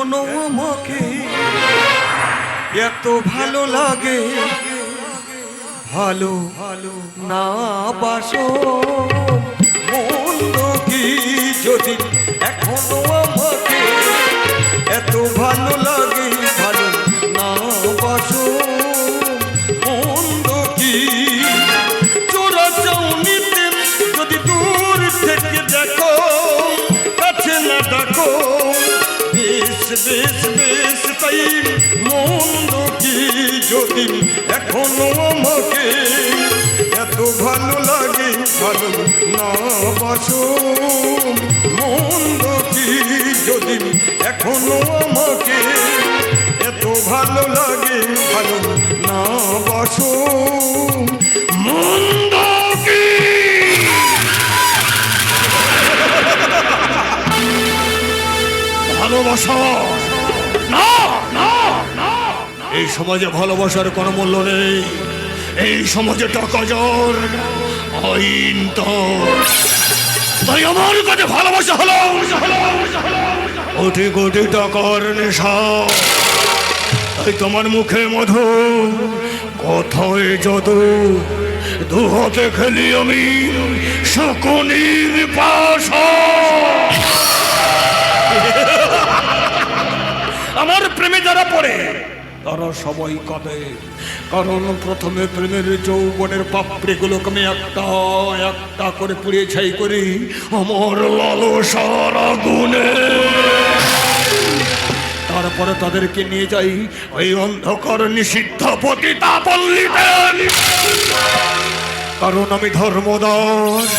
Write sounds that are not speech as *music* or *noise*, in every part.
এখনও আমাকে এত ভালো লাগে। ভালো ভালো না বাসো। মন্দ কি যদি এখনও আমাকে এত ভালো লাগে। বেশ বেশ তাই মন্দ কি যদি এখনও আমাকে এত ভালো লাগে, ভালো না বাসো। মন্দ কি যদি এখনও আমাকে এত ভালো লাগে এই সমাজে ভালোবাসার কোনো মূল্য নেই। এই সমাজে টাকা যার, আইন তাই আমার কাছে ভালোবাসা হলো। কোটি কোটি টাকার নেশা। তাই তোমার মুখে মধু, কথায় যদু। দু হাতে খেলি আমি শকুনির পাশা। যারা পড়ে, তারা সবাই কাঁদে। কারণ প্রথমে প্রেমের যৌবনের পাপড়িগুলোকে আমি একটা একটা করে পুড়িয়ে ছাই করি, আমার লালসার আগুনে। তারপরে তাদেরকে নিয়ে যাই ওই অন্ধকার নিষিদ্ধ পতিতা পল্লীতে। কারণ আমি ধর্মদাস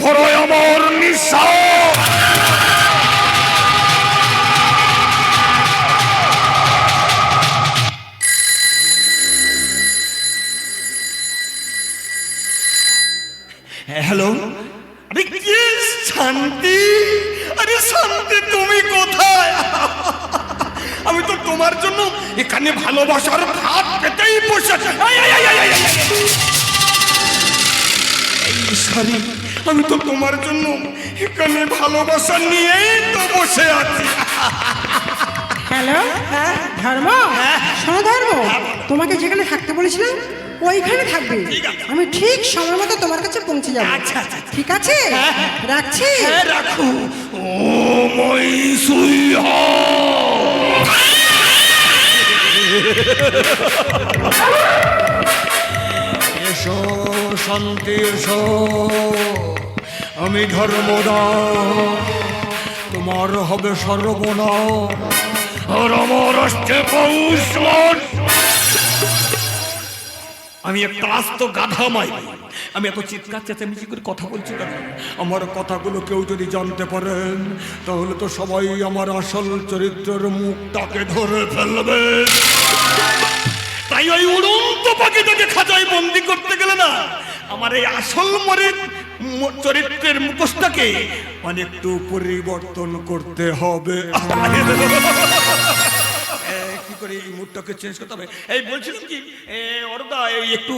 ভরয় আমার নিঃশ্বাস। হ্যালো? আরে শান্তি? আরে শান্তি, তুমি কোথায়? আমি তো তোমার জন্য এখানে ভালোবাসার ভাত পেতেই বসে শাড়ি আমি তো তোমার জন্য এখানে ভালোবাসা নিয়েই তো বসে আছি। হ্যালো? ধর্ম? শোনো ধর্ম তোমাকে যেখানে থাকতে বলেছিলাম ওইখানে থাকবে। আমি ঠিক সময় মতো তোমার কাছে পৌঁছে যাব। আচ্ছা, আচ্ছা। ঠিক আছে? রাখছি। হ্যাঁ, রাখো। ও মই সুইহা এসো শান্তি এসো। আমি ধর্মদা তোমার হবে সর্বনা আমি একটা আস্ত গাধা মাই আমি এত চিৎকার, চেঁচামেচি করে কথা বলছি কেন? আমার কথাগুলো কেউ যদি জানতে পারেন, তাহলে তো সবাই আমার আসল চরিত্রের মুখটাকে ধরে ফেলবে। তাই ওই উড়ন্ত পাখিটাকে খাঁচায় বন্দি করতে গেলে না, আমার এই আসল মরের ম- চরিত্রের মুখোশটাকে অনেকটু পরিবর্তন করতে হবে। এই চেঞ্জ করতে হবে? এই বলছিলাম কি একটু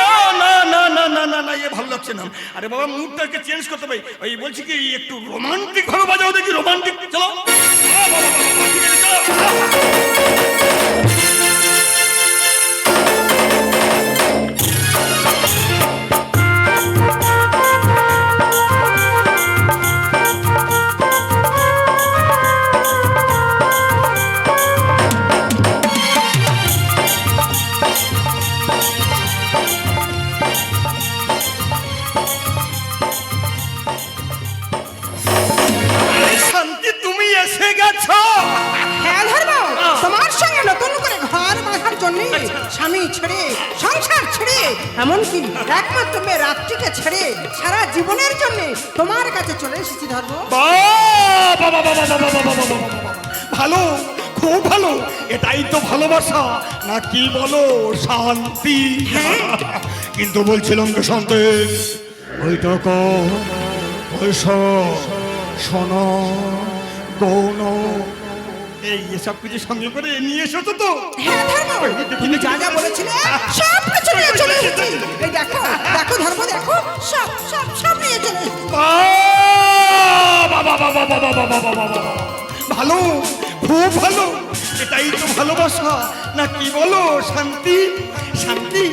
না না না না না না না, এ ভালো লাগছে না। আরে বাবা চেঞ্জ করতে বলছি কি, একটু রোমান্টিক বাজাও দেখি রোমান্টিক চলো। ভালোবাসা না কি বলো শান্তি কিন্তু বলছিলাম কি শান্তি ওইটাকে ওই শোন গৌণ এই এসব কিছু সঙ্গে করে নিয়ে এসেছ তো হ্যাঁ ধর্ম তুমি যা যা বলেছিলে সব কিছু নিয়ে চলে এসেছি এই দেখো দেখো ধর্ম দেখো সব সব সব নিয়ে চলে! বাবা বাবা বাবা বাবা বাবা বাবা ভালো খুব ভালো এটাই তো ভালোবাসা। না কি বলো শান্তি? শান্তি?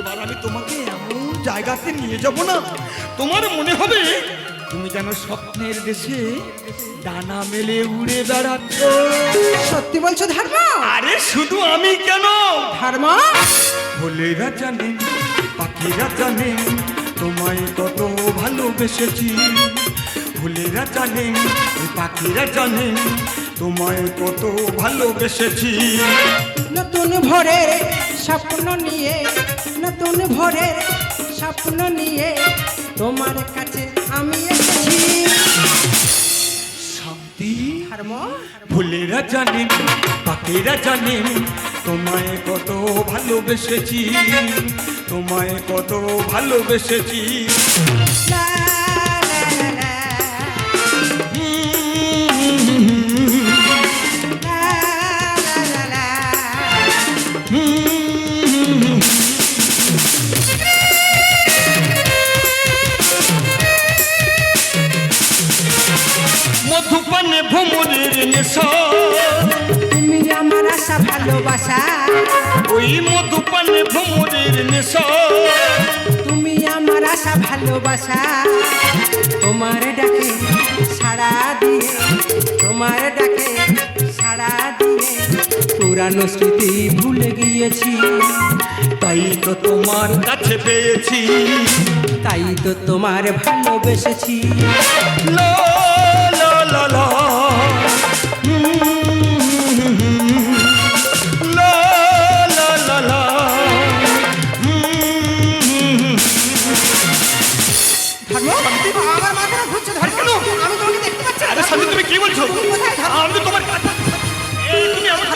এবার আমি তোমাকে এমন জায়গাতে নিয়ে যাব না। তোমার মনে হবে তুমি যেন স্বপ্নের দেশে ডানা মেলে উড়ে বেড়াচ্ছ। সত্যি বলছো ধর্ম? আরে শুধু আমি কেন? ধর্ম? ভোলেরা জানে পাখিরা জানে তোমায় কত ভালোবেসেছি। ভুলেরা জানে পাখিরা জানে তোমায় কত ভালোবেসেছি। নতুন ভোরের স্বপ্ন নিয়ে নতুন ভোরের স্বপ্ন নিয়ে তোমার কাছে আমি এসেছি। শান্তি ধর্ম ভুলেরা জানে পাখিরা জানে তোমায় কত ভালোবেসেছি তোমায় কত ভালোবেসেছি। মধুপানে ভ্রমণের নেশা। তুমি আমার আশা ভালোবাসা। ওই মধুপানে ভ্রমণের নেশা। তুমি আমার আশা ভালোবাসা। তোমার ডাকে সাড়া দিয়ে তোমার ডাকে সাড়া দিয়ে। পুরানো স্মৃতি ভুলে গিয়েছি তাই তো তোমার কাছে পেয়েছি। তাই তো তোমার ভালোবেসেছি। লা, বলছো? আমি তো তোমার তুমি আমার।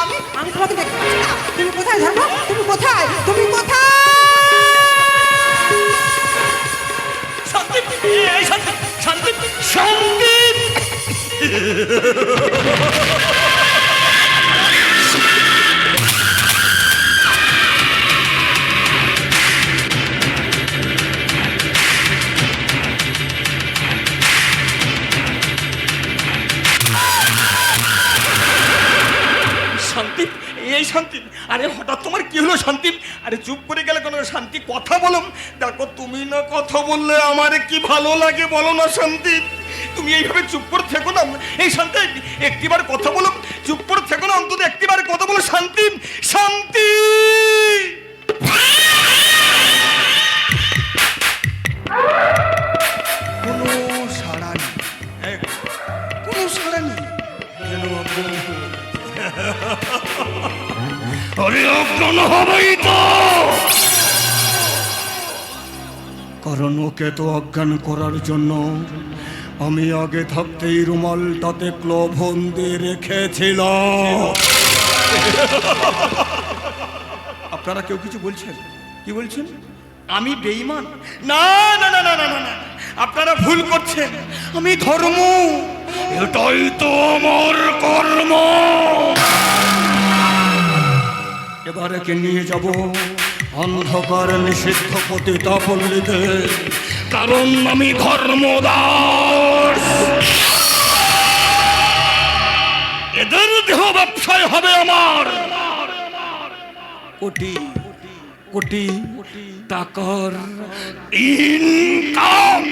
আমি আমি তোমাকে দেখতে পাচ্ছি না তুমি কোথায় ধর্ম তুমি কোথায় তুমি কোথায় শান্তি এই শান্তি শান্তি শান্তি এই শান্তি। আরে হঠাৎ তোমার কি হলো শান্তি? আরে চুপ করে গেলে কোনো শান্তি? কথা বলো দেখো তুমি না কথা বললে আমার কি ভালো লাগে বলো না শান্তি? তুমি এইভাবে চুপ করে থেকো না। এই শান্তি একটিবার কথা বলো চুপ করে থেকো না অন্তত একটিবার কথা বলো শান্তি। শান্তি! কোনো সাড়া নেই। এক, কোনো সাড়া নেই। হয়ে আরে অজ্ঞান হবেই তো। কারণ ওকে তো অজ্ঞান করার জন্য আমি আগে থাকতেই রুমালটাতে ক্লোভন দিয়ে রেখেছিলাম। আপনারা কেউ কিছু বলছেন? কি বলছেন? আমি বেঈমান? না না না না না না না। আপনারা ভুল করছেন। আমি ধর্ম। এটাই তো আমার কর্ম। এবার একে নিয়ে যাব অন্ধকার নিষিদ্ধ পতিতা পল্লীতে কারণ আমি ধর্মদাস। এদের দেহ ব্যবসায় হবে আমার। কোটি কোটি টাকার ইনকাম।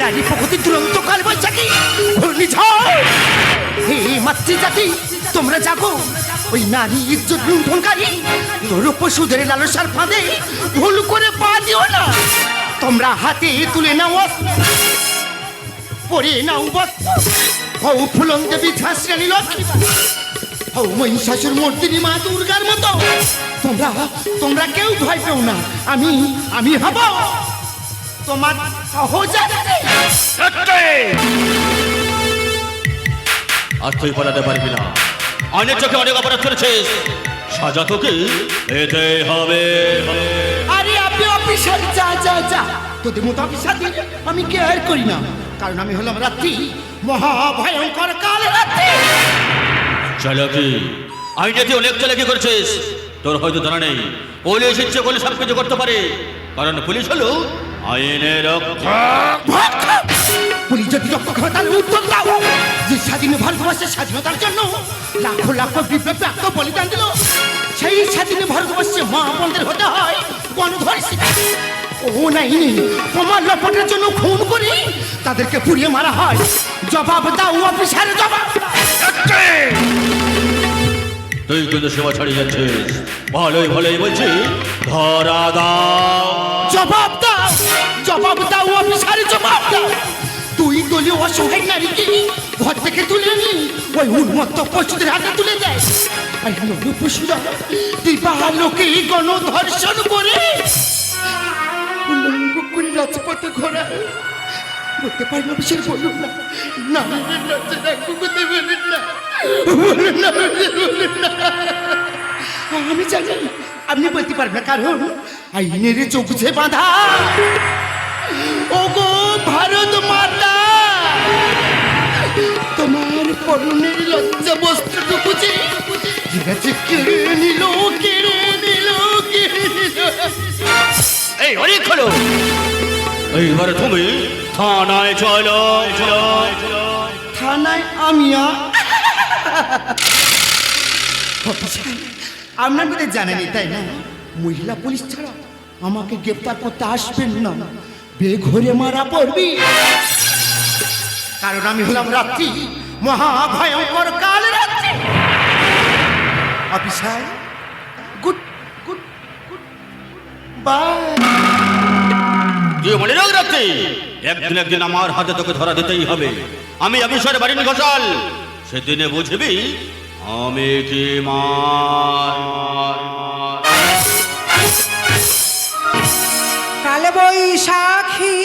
নারী প্রকৃতি দুরন্ত কাল বৈশাখী। ঘূর্ণিঝড় হে মাতৃ তোমরা জাগো। ওই নারী ইজ্জত লুণ্ঠনকারী, তোর পশুদের লালসার ফাঁদে ভুল করে পা দিও না। তোমরা হাতে তুলে নাও। পরে নাও বস্ত্র হৌ ফুলন দেবী ঝাঁসরানী লক্ষ্মী। ও মহিষাসুর মূর্তিনি মা দুর্গার মতো। তোমরা তোমরা কেউ ভয় পেও না। আমি আমি হব তোমার সহজাতে আর তুই পালাতে পারবি না। অনেক চোখে অনেক অপরাধ করেছিস। সাজা তোকে পেতে হবে। অফিসার যা যা যা। তোদের মতো অফিসারদের আমি কেয়ার করি না। কারণ আমি হলাম রাত্রি মহাভয়ঙ্কর কাল রাত্রি। চালাকি আইনে তুই অনেক চালাকি করছিস? তোর হয়তো জানা নেই। পুলিশ ইচ্ছে করলে সব কিছু করতে পারে। কারণ পুলিশ হলো আইনের পুলিশ যদি তাহলে উত্তর দাও। যে স্বাধীন ভারতবর্ষের স্বাধীনতার জন্য লাখো লাখো বিপ্লবী বলিদান দিল। সেই স্বাধীন ভারতবর্ষে মা বোনদের হতে হয় গণধর্ষী ও নাই তোমার লপটের জন্য খুন করি তাদেরকে পুড়িয়ে মারা হয়। জবাব দাও অফিসার জবাব। তুই কিন্তু সেবা ছাড়িয়ে যাচ্ছিস। ভালোই ভালোই বলছি ধরা দাও। জবাব দাও জবাব দাও অফিসার জবাব দাও। অসহায় ঘর থেকে তুলে নি, ওই উন্মত্ত পশুদের হাতে তুলে দেয়। আর গণধর্ষণ করে। রাজপথে বলতে না। বলুন না না। আমি জানি, আপনি বলতে পারবেন কারণ আইনের চোখ বাঁধা। ও গো ভারত মাতা পরনের লজ্জা বস্ত্রটুকু যে যে কেড়ে নিল কেড়ে নিল কেড়ে নিল। এই অনেক হলো। এইবার তুমি থানায় চলো। চলো থানায় আমিয়া। আপনার বোধহয় জানেনি তাই না? মহিলা পুলিশ ছাড়া আমাকে গ্রেপ্তার করতে আসবেন না। বেঘরে মারা পড়বি। কারণ আমি হলাম রাত্রি মহাভয়ঙ্কর কাল রাত্রি। Officer good good good bye. তুই মনে রাখ রাত্রি একদিন একদিন আমার হাতে তোকে ধরা দিতেই হবে। আমি অফিসের বাড়ি ঘোষাল সেদিনে বুঝবি আমি কি মার। কালে বৈশাখী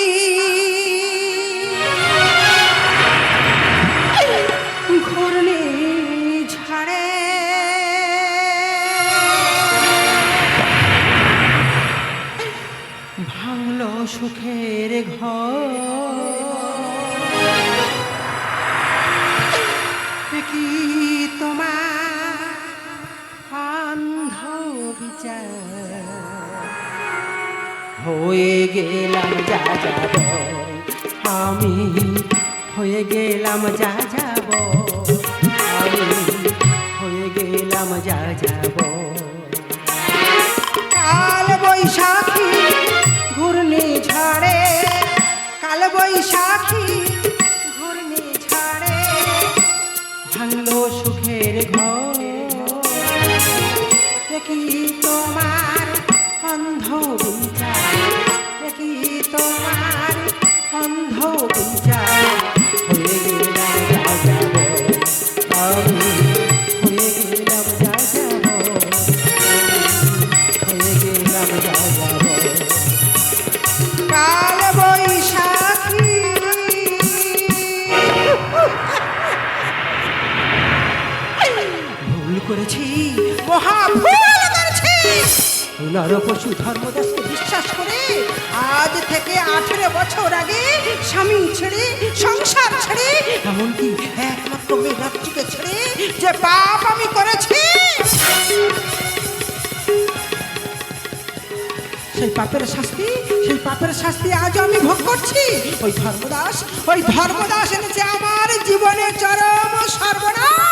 সুখের ঘর। কি তোমার অন্ধ বিচার? হয়ে গেলাম যা যাব আমি হয়ে গেলাম যা যাব আমি হয়ে গেলাম যা যাব কাল বৈশাখী করেছি। মহা ভুল করেছি ধর্মদাসকে বিশ্বাস করে আজ থেকে আঠেরো বছর আগে স্বামী ছেড়ে সংসার ছেড়ে এমনকি একমাত্র মেয়ে রাত্রিকে ছেড়ে যে পাপ আমি করেছি। সেই পাপের শাস্তি সেই পাপের শাস্তি আজ আমি ভোগ করছি। ওই ধর্মদাস ওই ধর্মদাস এনেছে আমার জীবনে চরম সর্বনাশ।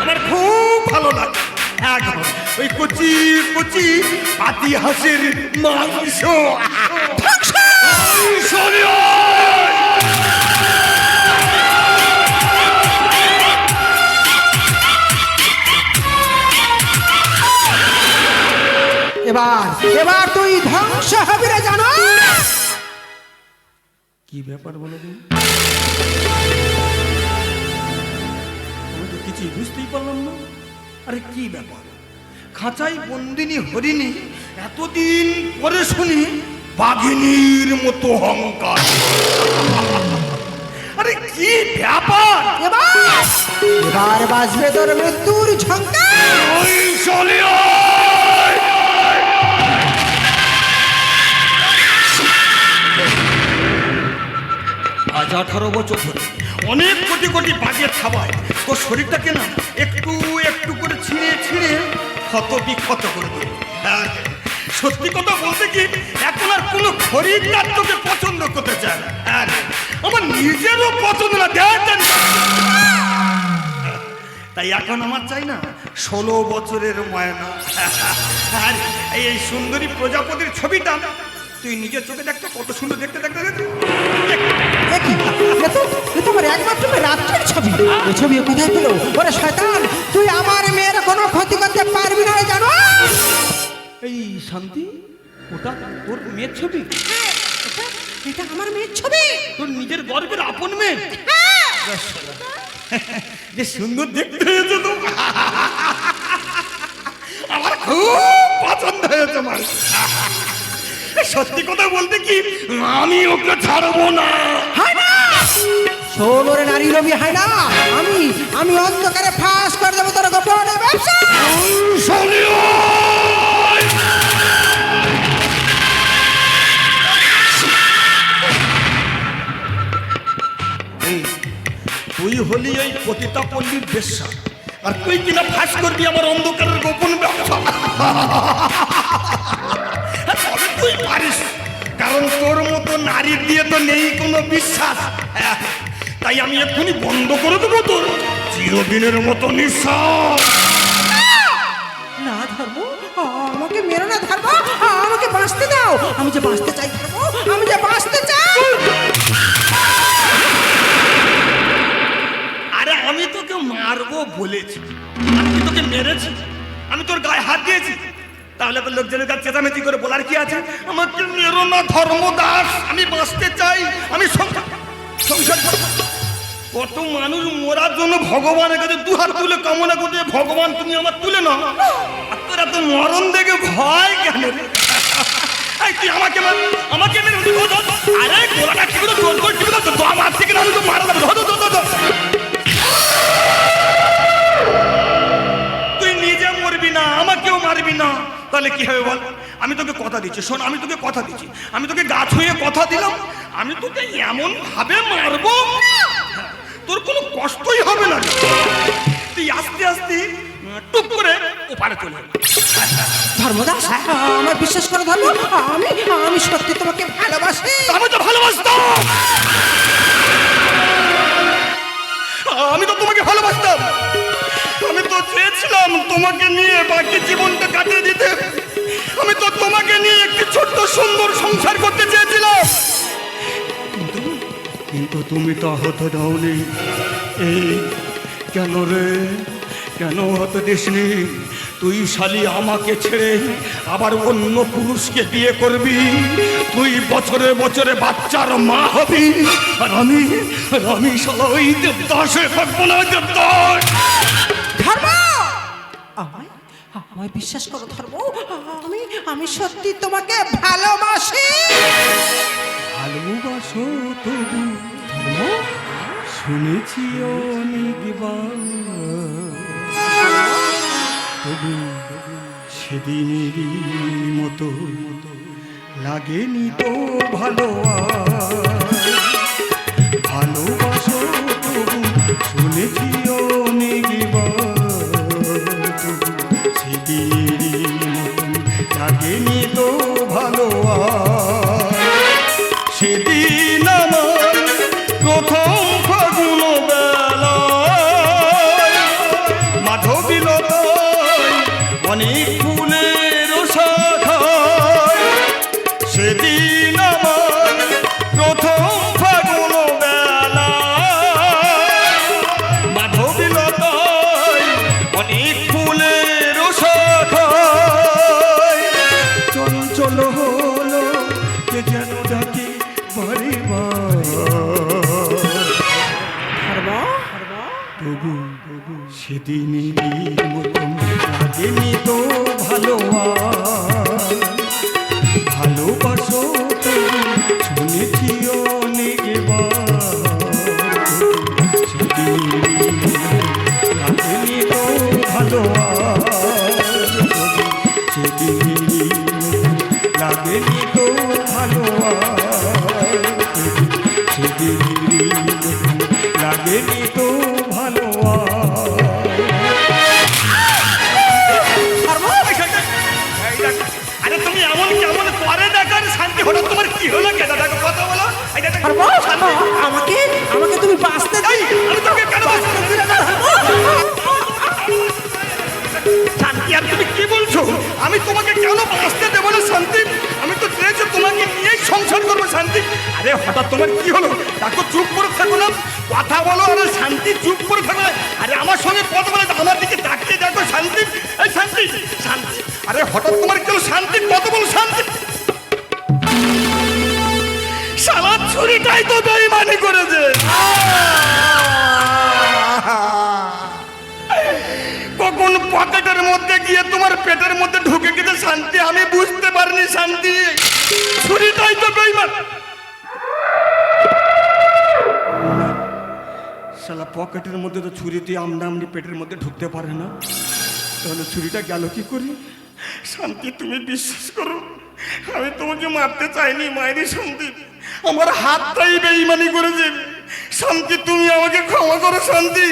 আমার খুব ভালো লাগে। একদম ওই কচি কচি পাতি হাঁসের মাংস! এবার এবার তুই ধ্বংস হবি রে জানো। কি ব্যাপার বলো আমি তো কিছুই বুঝতেই পারলাম না। আরে কি ব্যাপার? খাঁচাই বন্দিনী হরিণী এতদিন পরে শুনি বাঘিনীর মতো অহংকার। আরে কি ব্যাপার? এবার বাজবে তোর মৃত্যুর ঝঙ্কার। ওই চলিও আজ আঠারো বছর ধরে অনেক কোটি কোটি বাগের খাওয়ায় তোর শরীরটাকে না একটু একটু করে ছিঁড়ে ছিঁড়ে ক্ষত বিক্ষত করে দেবে হ্যাঁ, সত্যি কথা বলতে কি এখন আর কোনো খরিদ্দার তোকে পছন্দ করতে চায় না। হ্যাঁ, আমার নিজেরও পছন্দ না দেখ দেখ। তাই এখন আমার চাই না ষোলো বছরের ময়না। আর এই সুন্দরী প্রজাপতির ছবিটা তুই নিজের চোখে দেখতো কত সুন্দর দেখতে দেখতে দেখতে এ একমাত্র ছবি। এ ছবি ও কোথায় পেল? ওরে শয়তান তুই আমার মেয়ের কোনো ক্ষতি করতে পারবি না জানো? এই শান্তি ওটা তোর মেয়ের ছবি? এটা আমার মেয়ের ছবি। তোর নিজের গর্বের আপন মেয়ে? যে সুন্দর দেখতে হয়েছে তো। আমার খুব পছন্দ হয়েছে আমার সত্যি কথা বলতে কি আমি ওকে ছাড়বো না। ওরে নারী রবি হয় না। আমি আমি অন্ধকারে ফাঁস করে দেবো তোর গোপনে ব্যবসা। তুই হলি এই পতিতা পল্লীর বেশ্যা। আর তুই কিনা ফাঁস করবি আমার অন্ধকারের গোপন ব্যবসা। তুই পারিস, কারণ তোর মতো নারী দিয়ে তো নেই কোনো বিশ্বাস। তাই আমি এক্ষুনি বন্ধ করে দেবো তোর চিরদিনের মতো নিঃশ্বাস। না ধর্ম আমাকে মেরো না ধর্ম আমাকে বাঁচতে দাও। আমি যে বাঁচতে চাই ধর্ম আমি যে বাঁচতে চাই। আরে আমি তোকে মারবো বলেছি। আমি তোকে মেরেছি? আমি তোর গায়ে হাত দিয়েছি। তাহলে তো লোকজনের কাছে চেঁচামেচি করে বলার কি আছে? আমাকে মেরো না ধর্মদাস। আমি বাঁচতে চাই। আমি সংসার কত মানুষ মরার জন্য ভগবানের কাছে দু হাত তুলে কামনা করতে, ভগবান তুমি আমার তুলে না আর তোর এত মরণ দেখে ভয় কেন? তুই আমাকে আমাকে ঠিক ঠিক তো তো তুই নিজে মরবি না, আমাকেও মারবি না। তাহলে কি হবে বল? আমি তোকে কথা দিচ্ছি শোন আমি তোকে কথা দিচ্ছি। আমি তোকে গা ছুঁয়ে কথা দিলাম। আমি তোকে এমন ভাবে মারবো তোর কোনো কষ্টই হবে না। তুই আস্তে আস্তে টুপ করে ওপারে চলে। ধর্মদাস আমার বিশ্বাস করো ধর্ম আমি আমি সত্যি তোমাকে ভালোবাসি। আমি তো ভালোবাসতাম। আমি তো তোমাকে ভালোবাসতাম। আমি তো চেয়েছিলাম তোমাকে নিয়ে বাকি জীবনটা কাটিয়ে দিতে। আমি তো তোমাকে নিয়ে একটি ছোট্ট সুন্দর সংসার করতে চেয়েছিলাম। কিন্তু- তুমি তো হতে দাওনি। এই কেন রে? কেন হতে দিসনি? তুই শালি আমাকে ছেড়ে আবার অন্য পুরুষকে বিয়ে করবি? তুই বছরে বছরে বাচ্চার মা হবি। আর আমি আর আমি শালা ওই থাকব না দেবদাস। আমায় বিশ্বাস করো, ধর্ম। আমি আমি সত্যি তোমাকে ভালোবাসি। ভালোবাসো তবু শুনেছি তবু সেদিনেরই মতো লাগেনি তো ভালো। ভালোবাসো তবু, শুনেছি তবু মতন লাগেনি তো ভালো। ভালোবাসো আমি তোমাকে কেন বাঁচতে দেবো না শান্তি? আমি তো চেয়েছি তোমাকে নিয়েই সংসার করব শান্তি। আরে হঠাৎ তোমার কি হলো? দেখো চুপ করে থাকো না। কথা বলো, আরে শান্তি, চুপ করে থাকো। আরে আমার সঙ্গে কথা বলে আমার দিকে তাকিয়ে দেখো শান্তি। এই শান্তি শান্তি। আরে হঠাৎ তোমার কেউ শান্তি, কথা বলো, শান্তি। শালা ছুরিটাই তো বেইমানি করেছে। কখন পকেটের মধ্যে গিয়ে তোমার পেটের মধ্যে ঢুকে গেছে, শান্তি। আমি বুঝতে পারিনি, শান্তি। ছুরিটাই তো বেইমান। শালা, পকেটের মধ্যে তো ছুরি দিয়ে আমনা আমনি পেটের মধ্যে ঢুকতে পারে না। তাহলে ছুরিটা গেল কি করি? শান্তি, তুমি বিশ্বাস করো, আমি তোমাকে মারতে চাইনি মায়েরই শান্তি। আমার হাতটাই বেইমানি করেছে। শান্তি, তুমি আমাকে ক্ষমা করো, শান্তি।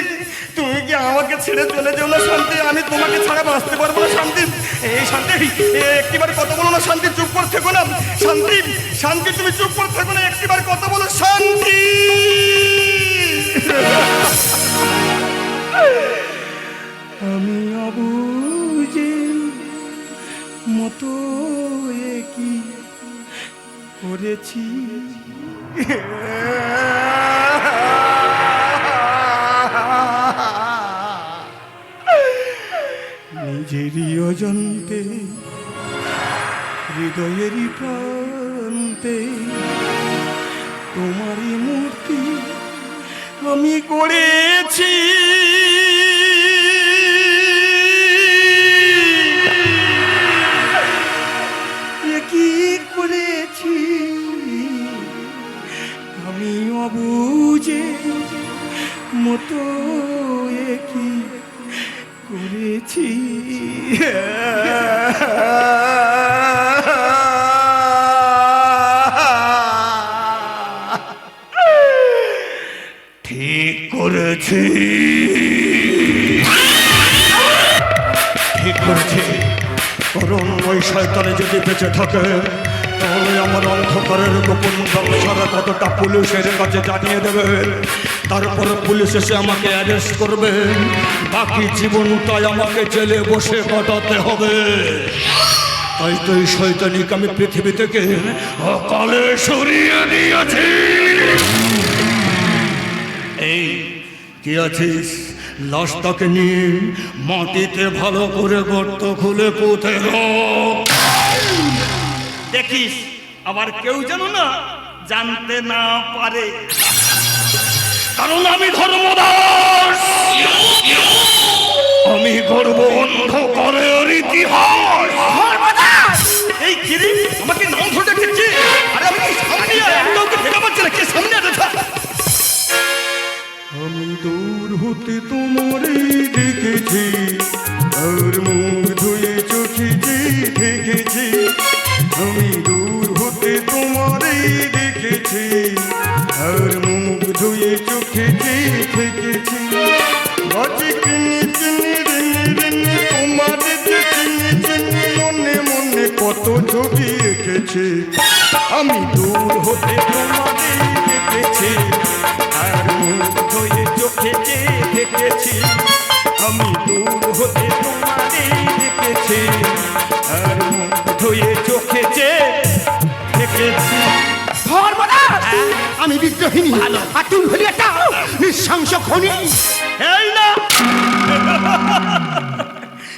তুমি কি আমাকে ছেড়ে চলে যাও না, শান্তি? আমি তোমাকে ছাড়া বাঁচতে পারব না, শান্তি। এই শান্তি একটিবার কথা বলো না, শান্তি, চুপ করে থেকো না। শান্তি শান্তি, তুমি চুপ করে থেকো না, একটিবার কথা বলো, শান্তি। আমি অবুঝে মতো কি করেছি। নিজেরই অজন্তে হৃদয়েরই প্রান্তে। তোমারই মূর্তি আমি করেছি। থাকে। তাহলে আমার অন্ধকারের গোপন ব্যবসার কতটা পুলিশের কাছে জানিয়ে দেবে? তারপর পুলিশ এসে আমাকে অ্যারেস্ট করবে। বাকি জীবনটাই আমাকে জেলে বসে কাটাতে হবে। তাই তো এই শয়তানিকে আমি পৃথিবী থেকে অকালে সরিয়ে দিয়েছি। এই, কি আছিস? লাশটাকে নিয়ে মাটিতে ভালো করে গর্ত খুলে পুঁতে দেখিস আবার কেউ যেন না জানতে না পারে। কারণ আমি ধর্মদাস আমি গর্ব অন্ধকারের ইতিহাস। এই কিরি আমাকে নাম ধরে দেখছি? আরে আমি কি সামনে একদম ভেঙে পাচ্ছি না কে সামনে আছে? আমি দূর হতে তোমারে দেখেছি আর মুখ এঁকেছি আমি দূর হতে তোমারে দেখেছি আর মুখ ধুয়ে চোখেছি দেখেছি। আমি দূর হতে তোমারে দেখেছি আর মুখ ধুয়ে চোখেছে দেখেছি। আমি বিদ্রোহিনী। আর তুমি হলি একটা নৃশংস খনি। এই না!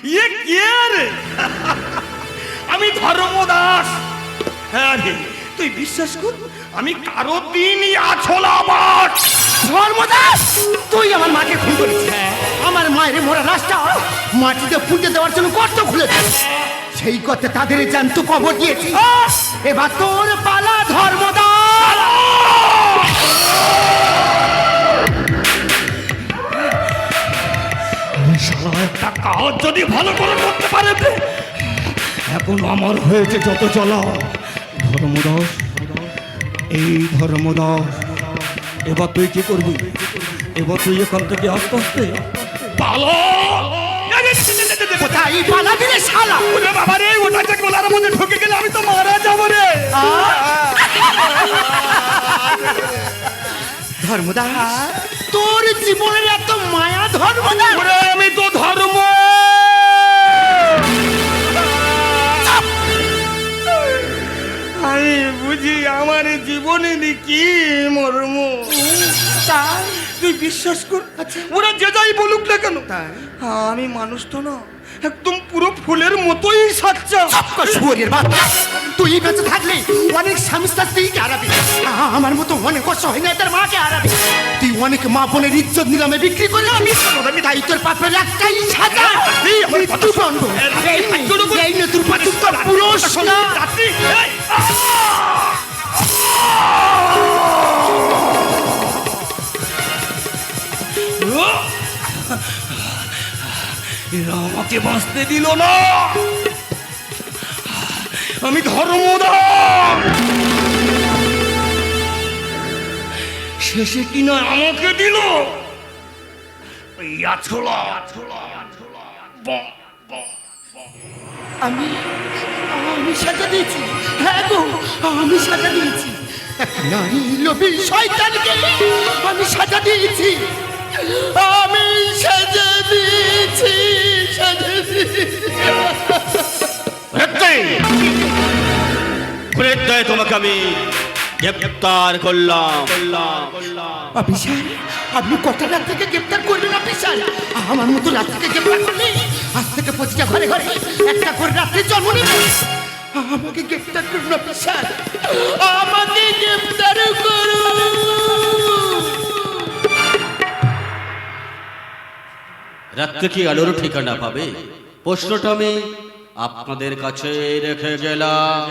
*laughs* ইয়ে কে রে? আমি ধর্মদাস। হ্যাঁ রে। তুই বিশ্বাস কর আমি কারও দিনই আছল আমার। ধর্মদাস তুই আমার মাকে খুন করেছিস। আমার মায়ের মোরা রাস্তা। মাটিতে পুঁতে দেওয়ার জন্য গর্ত খুলেছে সেই করতে তাদের জ্যান্ত কবর দিয়েছি। এবার তোর পালা ধর্মদাস একটা কাজ যদি ভালো করে করতে পারে এখন আমার হয়েছে যত চলা ধর্মদাস এই ধর্মদাস এবার তুই কি করবি? এবার তুই এখান থেকে আস্তে আস্তে পালো। কোথায় পালাবি রে শালা? ওরে বাবা রে ওটা যে গোলার মধ্যে ঢুকে গেলে আমি তো মারা যাব রে। ধর্মদাস তোর জীবনের এত মায়া ধর্মদাস। আমি তো ধর্ম আমি বুঝি আমার জীবনে কি মর্ম। তুই? বিশ্বাস কর ওরা যে যাই বলুক না কেন তাই? আমি মানুষ তো না। একদম পুরো ফুলের মতোই সাচ্চা শুয়োরের বাচ্চা তুই বেঁচে থাকলে অনেক স্বামী স্ত্রীকে হারাবি। আমার মতো অনেক কষ্ট হয় না তার মাকে হারাবি। তুই অনেক মা বোনের ইজ্জত নিলামে বিক্রি করে আমি তাই তোর পাপের একটাই সাজা। মৃত্যুদণ্ড এই নে, এই নে তোর এরা আমাকে বাঁচতে দিল না। আমি ধর্মদান শেষে কি কিনা আমাকে দিল? আমি আমি সাজা দিয়েছি। হ্যাঁ গো, আমি সাজা দিয়েছি। নারী লোভী শয়তানকে আমি সাজা দিয়েছি। আমি সাজা দিয়েছি সাজা প্রত্যয় তোমাকে আমি গ্রেপ্তার করলাম। অফিসার, আপনি কটা রাত থেকে গ্রেপ্তার করবেন অফিসার? আমার মতো রাত থেকে গ্রেপ্তার করলে? আজ থেকে প্রতিটা ঘরে ঘরে একটা করে রাত্রে জন্ম নেবে। আমাকে গ্রেপ্তার করুন অফিসার। আমাকে গ্রেপ্তার করুন। রাত্রে কি আলোর ঠিকানা পাবে। প্রশ্নটা আমি আপনাদের কাছে রেখে গেলাম।